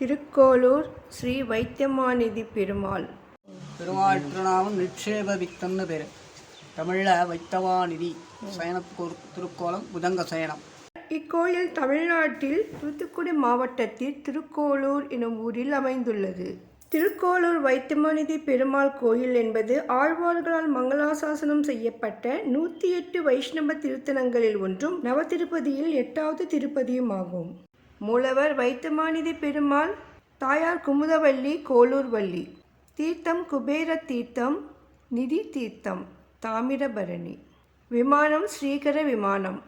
திருக்கோளூர் ஸ்ரீ வைத்தியமாநிதி பெருமாள். திருநாமம் நிட்சேப வித்தம்னு பேர். தமிழில் வைத்தவாநிதி சயனக்கூர் திருக்கோலம் புதங்க சயனம். இக்கோயில் தமிழ்நாட்டில் தூத்துக்குடி மாவட்டத்தில் திருக்கோளூர் எனும் ஊரில் அமைந்துள்ளது. திருக்கோளூர் வைத்தியமாநிதி பெருமாள் கோயில் என்பது ஆழ்வார்களால் மங்களாசாசனம் செய்யப்பட்ட நூற்றி எட்டு வைஷ்ணவ திருத்தலங்களில் ஒன்றும் நவதிருப்பதியில் எட்டாவது திருப்பதியுமாகும் மூலவர் வைத்தியமாநிதி பெருமாள் தாயார் குமுதவள்ளி கோளூர்வள்ளி தீர்த்தம் குபேர தீர்த்தம் நிதி தீர்த்தம் தாமிரபரணி. விமானம் ஸ்ரீகர விமானம்.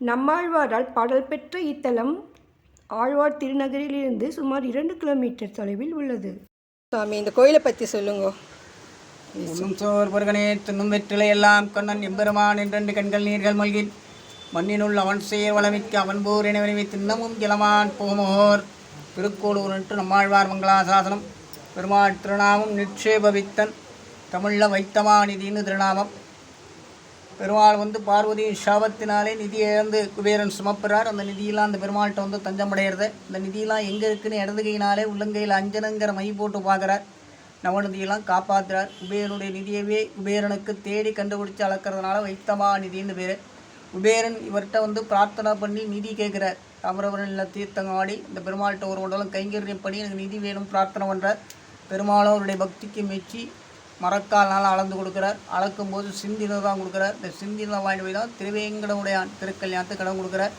நம்மாழ்வாரால் பாடல் பெற்ற இத்தலம் ஆழ்வார் திருநகரிலிருந்து சுமார் இரண்டு கிலோமீட்டர் தொலைவில் உள்ளது. சாமி இந்த கோயிலை பற்றி சொல்லுங்க. உண்ணும் சோர் பொருகனே தின்னும் வெற்றிலை எல்லாம் கண்ணன் எம்பெருமான் என்றெண்டு கண்கள் நீர்கள் மல்கி மண்ணினுள் அவன் செயல் வளமிக்க அவன் போர் எனவே தின்னமும் ஜலமான் போமோர். திருக்கோளூர் நின்று நம்மாழ்வார் மங்களாசாசனம். பெருமாள் திருநாமம் நிட்சேபவித்தன். தமிழில் வைத்தமாநிதின்னு திருநாமம். பெருமாள் வந்து பார்வதியின் சாபத்தினாலே நிதியை இழந்து குபேரன் சுமப்புறார். அந்த நிதியெல்லாம் அந்த பெருமாள்கிட்ட வந்து தஞ்சமடைகிறது இந்த நிதியெல்லாம் எங்கே இருக்குன்னு இடது கையினாலே உள்ளங்கையில் அஞ்சனங்கிற மை போட்டு பார்க்குறார் நவநிதியெல்லாம் காப்பாற்றுறார் குபேரனுடைய நிதியவே குபேரனுக்கு தேடி கண்டுபிடிச்சு அளக்கிறதுனால வைத்தமா நிதின்னு பேர். குபேரன் இவர்கிட்ட வந்து பிரார்த்தனை பண்ணி நிதி கேட்குறார் தாமிரபரணியில் தீர்த்தங்காடி இந்த பெருமாள்கிட்ட ஒரு உடலும் கைங்கரியம் பண்ணி எனக்கு நிதி வேணும் பிரார்த்தனை பண்ணுறார் பெருமாளும் அவருடைய பக்திக்கு மெச்சி மரக்கால்னால அளந்து கொடுக்குறார். அளக்கும் போது சிந்தினை தான் கொடுக்குறார். இந்த சிந்தினை வாங்கி போய் தான் திருவேங்கடவுடைய திருக்கல்யாணத்துக்கு கடன் கொடுக்குறார்.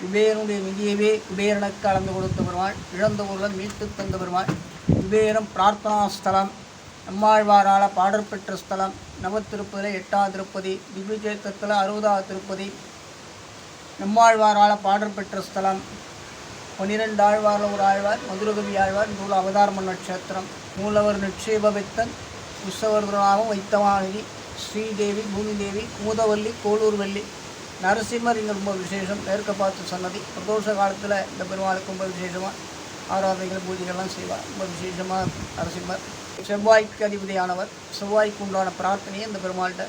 குபேரனுடைய நிதியவே குபேரனுக்கு அளந்து கொடுத்த பெருமாள் இழந்த ஊரில் மீட்டு தந்த பெருமாள். குபேரம் பிரார்த்தனா ஸ்தலம். நம்மாழ்வாரால் பாடல் பெற்ற ஸ்தலம் நவ எட்டாவது திருப்பதி திவ்யஜேத்தத்தில் அறுபதாவது திருப்பதி. நம்மாழ்வாரால் பாடல் பெற்ற ஸ்தலம் பன்னிரெண்டு ஆழ்வாரில் ஒரு ஆழ்வார் மதுரகவி ஆழ்வார் நூல் அவதாரம நட்சத்திரம். மூலவர் நிட்சேபவித்தன் உற்சவர்தனாவும் வைத்தவாநிதி ஸ்ரீதேவி பூமிதேவி குமுதவல்லி கோளூர்வல்லி. நரசிம்மர் இங்கே ரொம்ப விசேஷம் மேற்க பார்த்து சன்னதி. பிரதோஷ காலத்தில் இந்த பெருமாளுக்கு ரொம்ப விசேஷமாக ஆராதனைகள் பூஜைகள்லாம் செய்வார். ரொம்ப விசேஷமாக நரசிம்மர் செவ்வாய்க்கு அதிபதியானவர். செவ்வாய்க்கு உண்டான பிரார்த்தனையை இந்த பெருமாள்கிட்ட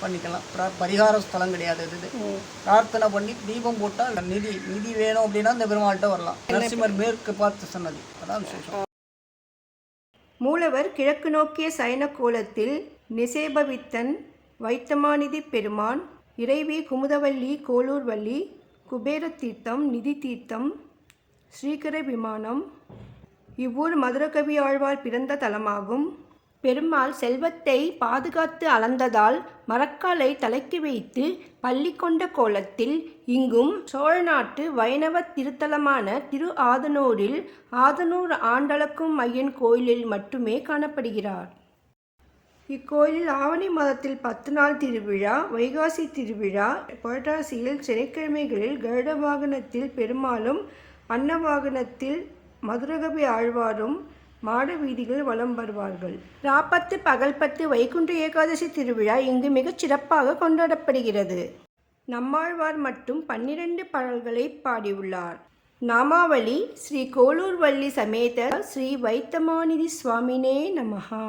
பண்ணிக்கலாம். பிரா பரிகார ஸ்தலம் கிடையாது இது. இது. பிரார்த்தனை பண்ணி தீபம் போட்டால் நிதி நிதி வேணும் அப்படின்னா இந்த பெருமாள்கிட்ட வரலாம். நரசிம்மர் மேற்கு பார்த்து சன்னதி. அதான் விசேஷம். மூலவர் கிழக்கு நோக்கிய சயன கோலத்தில் நிசேபவித்தன் வைத்தமாநிதி பெருமான் இறைவி குமுதவல்லி கோளூர்வல்லி குபேர தீர்த்தம் நிதி தீர்த்தம் ஸ்ரீகரை விமானம் இவ்வூர் மதுரகவி ஆழ்வார் பிறந்த தலமாகும். பெருமாள் செல்வத்தை பாதுகாத்து அளந்ததால் மரக்காலை தலைக்கு வைத்து பள்ளி கொண்ட கோலத்தில் இங்கும் சோழ நாட்டு வைணவ திருத்தலமான திரு ஆதனூரில் ஆதனூர் ஆண்டளக்கும் ஐயன் கோயிலில் மட்டுமே காணப்படுகிறார். இக்கோயிலில் ஆவணி மாதத்தில் பத்து நாள் திருவிழா வைகாசி திருவிழா புரட்டாசியில் சனிக்கிழமைகளில் கருட வாகனத்தில் பெருமாளும் அன்னவாகனத்தில் மதுரகவி ஆழ்வாரும் மாட வீதிகள் வலம் வருவார்கள். ராப்பத்து பகல்பத்து வைகுண்ட ஏகாதசி திருவிழா இங்கு மிகச் சிறப்பாக கொண்டாடப்படுகிறது. நம்மாழ்வார் மட்டும் பன்னிரண்டு பாடல்களை பாடியுள்ளார். நாமாவளி ஸ்ரீ கோளூர்வள்ளி சமேத ஸ்ரீ வைத்தமாநிதி சுவாமினே நமஹா.